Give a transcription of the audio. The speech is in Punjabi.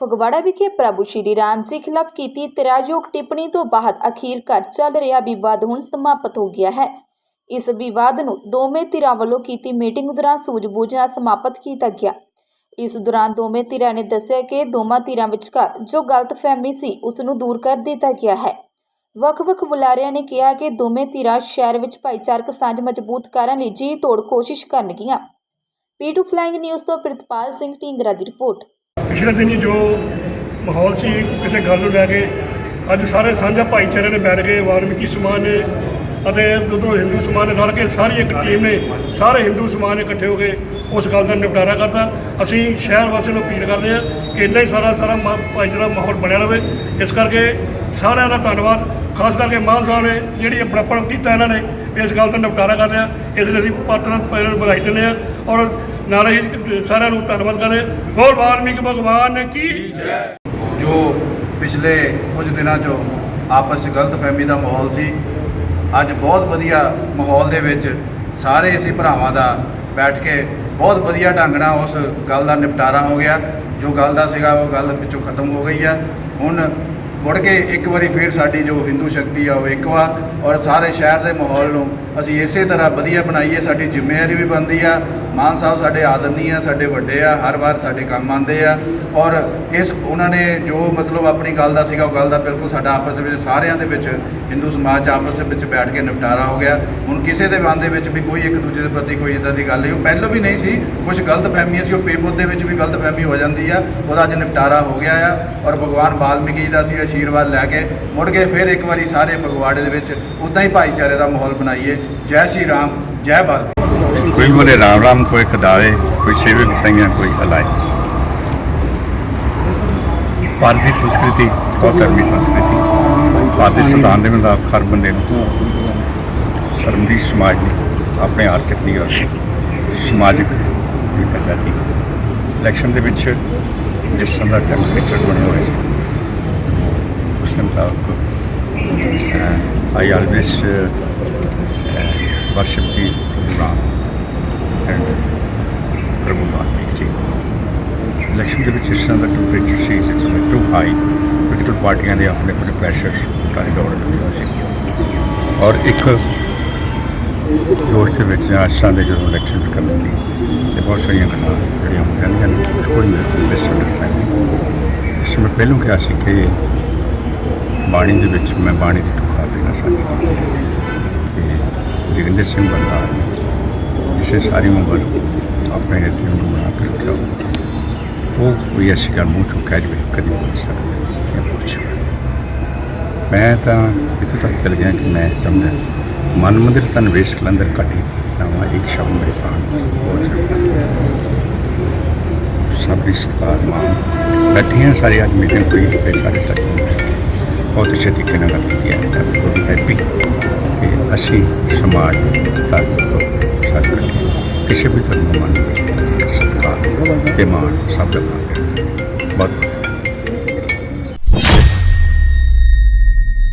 ਫਗਵਾੜਾ ਵਿਖੇ ਪ੍ਰਭੂ ਸ਼੍ਰੀ ਰਾਮ ਜੀ ਖਿਲਾਫ ਕੀਤੀ ਇਤਰਾਜ਼ਯੋਗ ਟਿੱਪਣੀ ਤੋਂ ਬਾਅਦ ਅਖੀਰ ਘਰ ਚੱਲ ਰਿਹਾ ਵਿਵਾਦ ਹੁਣ ਸਮਾਪਤ ਹੋ ਗਿਆ ਹੈ। ਇਸ ਵਿਵਾਦ ਨੂੰ ਦੋਵੇਂ ਧਿਰਾਂ ਵੱਲੋਂ ਕੀਤੀ ਮੀਟਿੰਗ ਦੌਰਾਨ ਸੂਝ-ਬੂਝ ਨਾਲ ਸਮਾਪਤ ਕੀਤਾ ਗਿਆ। ਇਸ ਦੌਰਾਨ ਦੋਵੇਂ ਧਿਰਾਂ ਨੇ ਦੱਸਿਆ ਕਿ ਦੋਵਾਂ ਧਿਰਾਂ ਵਿਚਕਾਰ ਜੋ ਗਲਤਫਹਿਮੀ ਸੀ, ਉਸ ਨੂੰ ਦੂਰ ਕਰ ਦਿੱਤਾ ਗਿਆ ਹੈ। ਵੱਖ-ਵੱਖ ਬੁਲਾਰਿਆਂ ਨੇ ਕਿਹਾ ਕਿ ਦੋਵੇਂ ਧਿਰਾਂ ਸ਼ਹਿਰ ਵਿੱਚ ਭਾਈਚਾਰਕ ਸਾਂਝ ਮਜ਼ਬੂਤ ਕਰਨ ਲਈ ਜੀ ਤੋੜ ਕੋਸ਼ਿਸ਼ ਕਰਨਗੀਆਂ। ਪੀ2 ਫਲਾਈਂਗ ਨਿਊਜ਼ ਤੋਂ ਪ੍ਰਿਤਪਾਲ ਸਿੰਘ ਢੀਂਗਰਾ ਦੀ ਰਿਪੋਰਟ। ਪਿਛਲੇ ਦਿਨੀ ਜੋ ਮਾਹੌਲ ਸੀ, ਕਿਸੇ ਗੱਲ ਨੂੰ ਲੈ ਕੇ ਅੱਜ ਸਾਰੇ ਸਾਂਝਾ ਭਾਈਚਾਰੇ ਨੇ ਬੈਠ ਕੇ ਵਾਲਮੀਕੀ ਸਮਾਜ ਨੇ ਅਤੇ ਉਧਰੋਂ ਹਿੰਦੂ ਸਮਾਜ ਨੇ ਰਲ ਕੇ ਸਾਰੀ ਇੱਕ ਟੀਮ ਨੇ ਸਾਰੇ ਹਿੰਦੂ ਸਮਾਜ ਨੇ ਇਕੱਠੇ ਹੋ ਕੇ ਉਸ ਗੱਲ ਦਾ ਨਿਪਟਾਰਾ ਕਰਦਾ ਅਸੀਂ ਸ਼ਹਿਰ ਵਾਸੀਆਂ ਨੂੰ ਅਪੀਲ ਕਰਦੇ ਹਾਂ ਕਿ ਇਦਾਂ ਹੀ ਸਾਰਾ ਸਾਰਾ ਮਾ- ਭਾਈਚਾਰਾ ਮਾਹੌਲ ਬਣਿਆ ਰਹੇ ਇਸ ਕਰਕੇ ਸਾਰਿਆਂ ਦਾ ਧੰਨਵਾਦ। ਖਾਸ ਕਰਕੇ ਮਾਨ ਸਾਹਿਬ ਨੇ ਜਿਹੜੀ ਆਪਣਾ ਕੀਤਾ ਇਹਨਾਂ ਨੇ ਇਸ ਗੱਲ ਦਾ ਨਿਪਟਾਰਾ ਕਰਦੇ ਲਿਆ। ਇਸ ਲਈ ਅਸੀਂ ਪਾਤਰਾਂ ਪੈਰਾਂ ਨੂੰ ਵਧਾਈ ਦਿੰਦੇ ਹਾਂ ਔਰ ਨਾਲ ਹੀ ਸਾਰਿਆਂ ਨੂੰ ਧੰਨਵਾਦ ਕਰਦੇ ਹਾਂ। ਬੋਲ ਵਾਲਮੀਕ ਭਗਵਾਨ ਨੇ ਕੀ ਜੋ ਪਿਛਲੇ ਕੁਝ ਦਿਨਾਂ 'ਚੋਂ ਆਪਸ 'ਚ ਗਲਤਫਹਿਮੀ ਦਾ ਮਾਹੌਲ ਸੀ ਅੱਜ ਬਹੁਤ ਵਧੀਆ ਮਾਹੌਲ ਦੇ ਵਿੱਚ ਸਾਰੇ ਅਸੀਂ ਭਰਾਵਾਂ ਦਾ ਬੈਠ ਕੇ ਬਹੁਤ ਵਧੀਆ ਢੰਗ ਨਾਲ ਉਸ ਗੱਲ ਦਾ ਨਿਪਟਾਰਾ ਹੋ ਗਿਆ। ਜੋ ਗੱਲ ਦਾ ਸੀਗਾ ਉਹ ਗੱਲ ਵਿੱਚੋਂ ਖਤਮ ਹੋ ਗਈ ਆ। ਹੁਣ ਮੁੜ ਕੇ ਇੱਕ ਵਾਰੀ ਫੇਰ ਸਾਡੀ ਜੋ ਹਿੰਦੂ ਸ਼ਕਤੀ ਆ ਉਹ ਇੱਕ ਵਾ ਔਰ ਸਾਰੇ ਸ਼ਹਿਰ ਦੇ ਮਾਹੌਲ ਨੂੰ ਅਸੀਂ ਇਸੇ ਤਰ੍ਹਾਂ ਵਧੀਆ ਬਣਾਈਏ, ਸਾਡੀ ਜ਼ਿੰਮੇਵਾਰੀ ਵੀ ਬਣਦੀ ਆ। ਮਾਨ ਸਾਹਿਬ ਸਾਡੇ ਆਦਰਨੀ ਆ, ਸਾਡੇ ਵੱਡੇ ਆ, ਹਰ ਵਾਰ ਸਾਡੇ ਕੰਮ ਆਉਂਦੇ ਆ। ਔਰ ਇਸ ਉਹਨਾਂ ਨੇ ਜੋ ਮਤਲਬ ਆਪਣੀ ਗੱਲ ਦਾ ਸੀਗਾ, ਉਹ ਗੱਲ ਦਾ ਬਿਲਕੁਲ ਸਾਡਾ ਆਪਸ ਦੇ ਵਿੱਚ ਸਾਰਿਆਂ ਦੇ ਵਿੱਚ ਹਿੰਦੂ ਸਮਾਜ 'ਚ ਆਪਸ ਦੇ ਵਿੱਚ ਬੈਠ ਕੇ ਨਿਪਟਾਰਾ ਹੋ ਗਿਆ। ਹੁਣ ਕਿਸੇ ਦੇ ਮਨ ਦੇ ਵਿੱਚ ਵੀ ਕੋਈ ਇੱਕ ਦੂਜੇ ਦੇ ਪ੍ਰਤੀ ਕੋਈ ਇਦਾਂ ਦੀ ਗੱਲ ਨਹੀਂ, ਉਹ ਪਹਿਲਾਂ ਵੀ ਨਹੀਂ ਸੀ। ਕੁਝ ਗਲਤ ਫਹਿਮੀਆਂ ਸੀ, ਉਹ ਪੇਪਰ ਦੇ ਵਿੱਚ ਵੀ ਗਲਤ ਫਹਿਮੀ ਹੋ ਜਾਂਦੀ ਆ। ਉਹਦਾ ਅੱਜ ਨਿਪਟਾਰਾ ਹੋ ਗਿਆ ਆ। ਔਰ ਭਗਵਾਨ ਵਾਲਮੀਕੀ ਦਾ ਅਸੀਂ ਅਸ਼ੀਰਵਾਦ ਲੈ ਕੇ ਮੁੜ ਕੇ ਫਿਰ ਇੱਕ ਵਾਰੀ ਸਾਰੇ ਫਗਵਾੜੇ ਦੇ ਵਿੱਚ ਉਦਾਂ ਹੀ ਭਾਈਚਾਰੇ ਦਾ ਮਾਹੌਲ ਬਣਾਈਏ। ਜੈ ਸ਼੍ਰੀ ਰਾਮ, ਜੈ ਬਾਲ। ਕੋਈ ਬੋਲੇ ਰਾਮ ਰਾਮ ਕੋਈ ਖਦਾਰੇ, ਕੋਈ ਸੇਵਕ ਸਿੰਘਾਂ ਕੋਈ ਅਲਾਈ। ਭਾਰਤੀ ਸੰਸਕ੍ਰਿਤੀ ਕੌਤਰਮੀ ਸੰਸਕ੍ਰਿਤੀ, ਭਾਰਤੀ ਸਿਧਾਂਤ ਦੇ ਮੁਤਾਬਕ ਹਰ ਬੰਦੇ ਨੂੰ ਸਰਮ ਦੀ, ਸਮਾਜ ਨੇ ਆਪਣੇ ਆਰਥਿਕ ਨਹੀਂ ਔਰ ਸਮਾਜਿਕ ਇਲੈਕਸ਼ਨ ਦੇ ਵਿੱਚ ਜਿਸ ਤਰ੍ਹਾਂ ਦਾ ਟੈਂਪਰੇਚਰ ਬਣਿਆ ਹੋਇਆ ਹੈ ਸੀ ਉਸ ਦੇ ਮੁਤਾਬਕ I always worship the Ram and Prabhu Valmik ji election ਦੇ ਵਿੱਚ ਇਸ ਤਰ੍ਹਾਂ ਦਾ ਟੈਂਪਰੇਚਰ ਸੀ ਜਿਸ ਸਮੇਂ ਟੂ ਹਾਈ ਪੋਲੀਟੀਕਲ ਪਾਰਟੀਆਂ ਦੇ ਆਪਣੇ ਆਪਣੇ ਪ੍ਰੈਸ਼ਰ ਕਾਰੀ ਦੌੜ ਲੱਗੀ ਸੀ ਔਰ ਇੱਕ ਦੋਸ਼ ਦੇ ਵਿੱਚ ਜਾਂ ਇਸ ਤਰ੍ਹਾਂ ਦੇ ਜਦੋਂ ਇਲੈਕਸ਼ਨ ਕਰਨ ਦੀ ਤੇ ਬਹੁਤ ਸਾਰੀਆਂ ਗੱਲਾਂ ਜਿਹੜੀਆਂ ਹੋ ਜਾਂਦੀਆਂ ਨੇ ਕੁਝ ਕੋਈ ਮਿਸਅੰਡਰਸਟੈਂਡਿੰਗ ਇਸ ਮੈਂ ਪਹਿਲੋਂ ਕਿਹਾ ਸੀ ਕਿ ਬਾਣੀ ਦੇ ਵਿੱਚ ਮੈਂ ਬਾਣੀ ਦੀ ਟੁਕੜਾ ਦੇਣਾ ਨਾ ਸਕਦਾ ਜਗਿੰਦਰ ਸਿੰਘ ਬੰਦਾ ਜਿਸੇ ਸਾਰੀ ਉਮਰ ਆਪਣੇ ਇੱਥੇ ਨੂੰ ਬਣਾ ਕੇ ਰੱਖਿਆ ਉਹ ਕੋਈ ਐਸੀ ਗੱਲ ਮੂੰਹ ਚੋਂ ਕਹਿ ਜਵੇ ਕਦੀ ਨਹੀਂ ਸਕਦਾ। ਮੈਂ ਤਾਂ ਇੱਥੋਂ ਤੱਕ ਚਲ ਗਿਆ ਕਿ ਮੈਂ ਸਮਝਿਆ। ਮਨ ਮੰਦਰ ਤਾਂ ਨਿਵੇਸ਼ ਕਲੰਦਰ ਘਟੀ ਨਵਾਂ ਇੱਕ ਸ਼ਬਦ ਮੇਰੇ ਪਾਣ ਬਹੁਤ ਸਭ ਰਿਸ਼ਤੇਦਾਰ, ਮਾਂ, ਬੈਠੀਆਂ ਸਾਰੇ ਅੱਜ ਮੀਟਿੰਗ ਹੋਈ ਤੇ ਸਾਰੇ ਸੱਚ ਬਹੁਤ ਅੱਛੇ ਤਰੀਕੇ ਨਾਲ ਗੱਲ ਕੀਤੀ ਹੈ ਤਾਂ ਬਹੁਤ ਹੈਪੀ ਕਿ ਅਸੀਂ ਸਮਾਜ ਧਰਮ ਤੋਂ ਸਾਡੇ ਕਿਸੇ ਵੀ ਧਰਮ ਨੂੰ ਮੰਨ ਸਤਿਕਾਰ ਤੇ ਮਾਣ ਸਭ ਦਾ ਬਹੁਤ